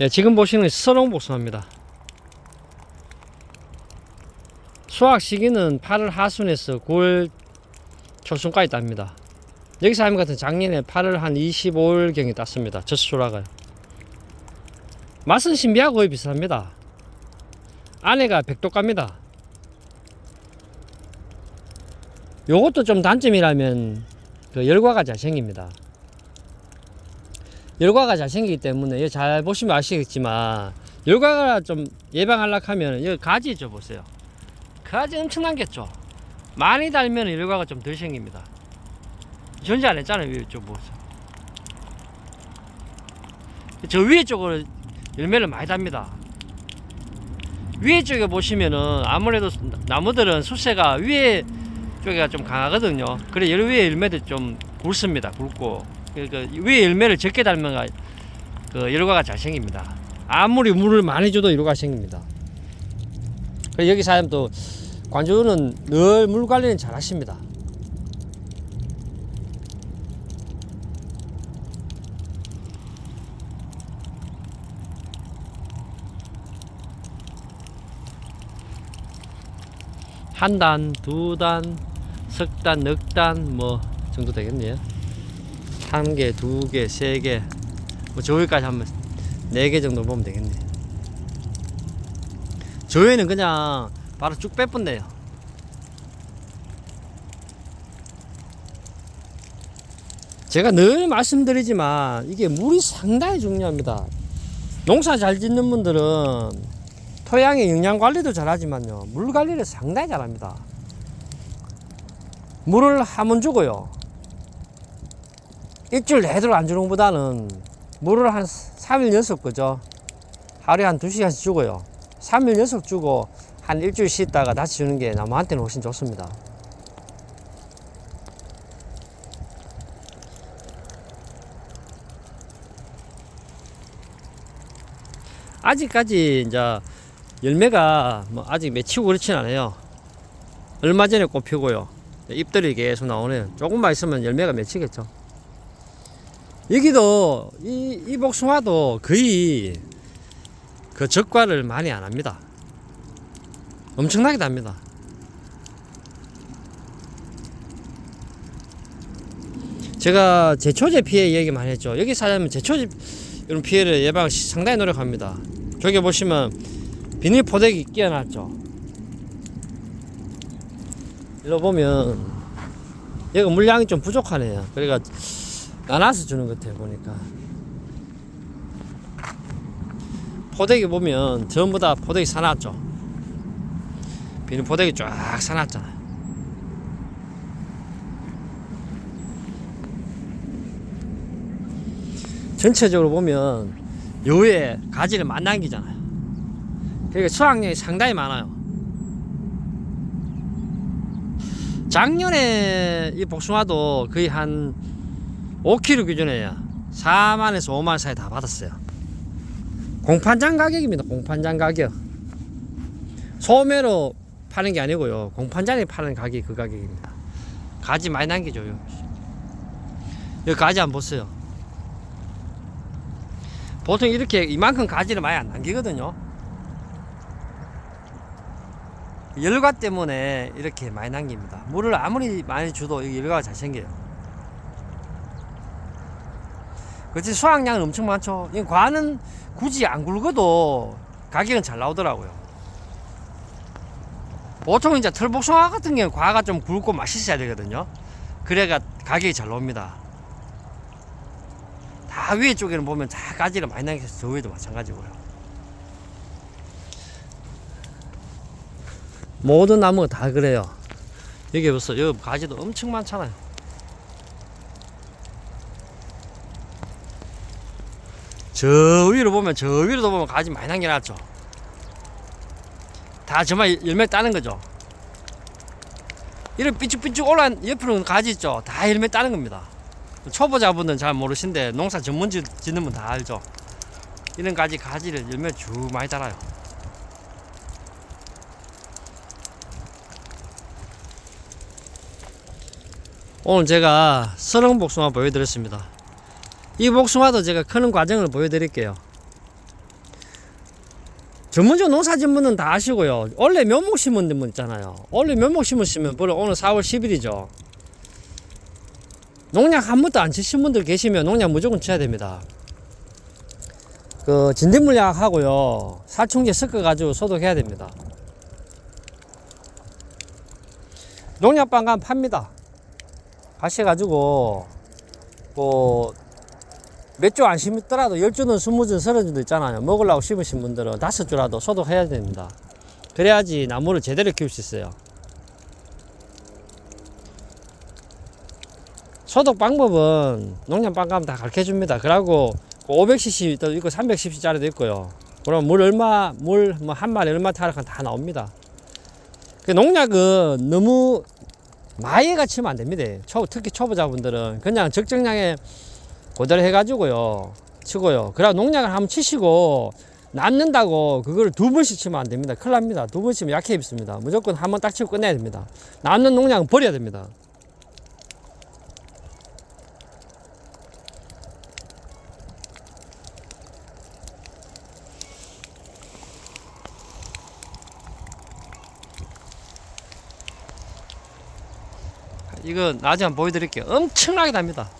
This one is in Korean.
예, 지금 보시는 서롱 복숭아입니다. 수확 시기는 8월 하순에서 9월 초순까지 땁니다. 여기 사람 같은 작년에 8월 한 25일경에 땄습니다. 젖수라가요. 맛은 신비하고 거의 비슷합니다. 안에가 백독갑니다. 요것도 좀 단점이라면 그 열과가 잘 생깁니다. 열과가 잘 생기기 때문에 여기 잘 보시면 아시겠지만 열과가 좀 예방하려고 하면 여기 가지 줘 보세요. 가지 엄청난 게죠. 많이 달면 열과가 좀 덜 생깁니다. 전제 안 했잖아요. 위에 쪽 보세요. 저 위에 쪽으로 열매를 많이 답니다. 위에 쪽에 보시면은 아무래도 나무들은 수세가 위에 쪽에가 좀 강하거든요. 그래 열 위에 열매들 좀 굵습니다. 굵고 그, 그 위에 열매를 적게 달면 그 열과가 잘 생깁니다. 아무리 물을 많이 줘도 열과가 생깁니다. 그래 여기 사람도 관주는 늘 물 관리는 잘 하십니다. 한 단, 두 단, 석 단, 넉 단 뭐 정도 되겠네요. 한 개, 두 개, 세 개, 뭐 저기까지 하면 네개 정도 보면 되겠네. 저희는 그냥 바로 쭉 빼뿐네요. 제가 늘 말씀드리지만 이게 물이 상당히 중요합니다. 농사 잘 짓는 분들은 토양의 영양 관리도 잘하지만요 물 관리를 상당히 잘합니다. 물을 한 번 주고요. 일주일 내도록 안 주는 것보다는 물을 한 3일 연속 그죠? 하루에 한 2시간씩 주고요. 3일 연속 주고 한 일주일 쉬다가 다시 주는 게 나무한테는 훨씬 좋습니다. 아직까지 이제 열매가 뭐 아직 맺히고 그렇진 않아요. 얼마 전에 꽃 피고요. 잎들이 계속 나오네요. 조금만 있으면 열매가 맺히겠죠. 여기도 이, 이 복숭아도 거의 그 적과를 많이 안 합니다. 엄청나게 답니다. 제가 제초제 피해 얘기 많이 했죠. 여기 사장님은 제초제 이런 피해를 예방 상당히 노력합니다. 저기 보시면 비닐 포대기 끼워놨죠. 이러 보면 여기 물량이 좀 부족하네요. 그러니까 나눠서 주는 것 같아요 보니까. 포대기 보면 전부 다 포대기 사놨죠. 비닐 포대기 쫙 사놨잖아요. 전체적으로 보면 요에 가지를 만 남기잖아요. 그러니까 수확량이 상당히 많아요. 작년에 이 복숭아도 거의 한 5kg 기준에 4만에서 5만 사이 다 받았어요. 공판장 가격입니다. 공판장 가격. 소매로 파는 게 아니고요. 공판장에 파는 가격이 그 가격입니다. 가지 많이 남기줘요. 여기 가지 안 보세요. 보통 이렇게 이만큼 가지를 많이 안 남기거든요. 열과 때문에 이렇게 많이 남깁니다. 물을 아무리 많이 줘도 이 열과가 잘 생겨요. 그렇지 수확량은 엄청 많죠. 이 과는 굳이 안 굵어도 가격은 잘 나오더라고요. 보통 이제 털복숭아 같은 경우 과가 좀 굵고 맛있어야 되거든요. 그래가 가격이 잘 나옵니다. 다 위에 쪽에는 보면 다 가지를 많이 남겨서 저 위에도 마찬가지고요. 모든 나무가 다 그래요. 여기 보세요. 여기 가지도 엄청 많잖아요. 저 위로 보면 저 위로도 보면 가지 많이 남겨놨죠. 다 정말 열매 따는 거죠. 이런 삐쭉삐쭉 올라온 옆으로는 가지 있죠. 다 열매 따는 겁니다. 초보자분들은 잘 모르신데 농사 전문 지- 짓는 분 다 알죠. 이런 가지 가지를 열매 쭉 많이 달아요. 오늘 제가 서렁 복숭아 보여드렸습니다. 이 복숭아도 제가 크는 과정을 보여드릴게요. 전문적으로 농사 분은 다 아시고요. 원래 묘목 심은 분 있잖아요. 원래 묘목 심으시면 물론 오늘 4월 10일이죠. 농약 한 번도 안 치신 분들 계시면 농약 무조건 쳐야 됩니다. 그 진딧물약 하고요. 살충제 섞어 가지고 소독해야 됩니다. 농약방 가면 팝니다. 가셔가지고 뭐 몇 주 안 심더라도 열 주는 스무 주 서른 주도 있잖아요. 먹으려고 심으신 분들은 다섯 주라도 소독해야 됩니다. 그래야지 나무를 제대로 키울 수 있어요. 소독 방법은 농약방 가면 다 가르쳐 줍니다. 그러고 500cc 도 있고 300cc짜리도 있고요. 그럼 물 얼마, 물뭐한 마리 얼마 타락한 다 나옵니다. 그 농약은 너무 많이 치면 안 됩니다. 초, 특히 초보자분들은 그냥 적정량에 그대로 해가지고요. 치고요. 그래 농약을 한번 치시고 남는다고 그거를 두 번씩 치면 안 됩니다. 큰일 납니다. 두 번 치면 약해 입습니다. 무조건 한 번 딱 치고 끝내야 됩니다. 남는 농약은 버려야 됩니다. 이거 나중에 보여드릴게요. 엄청나게 답니다.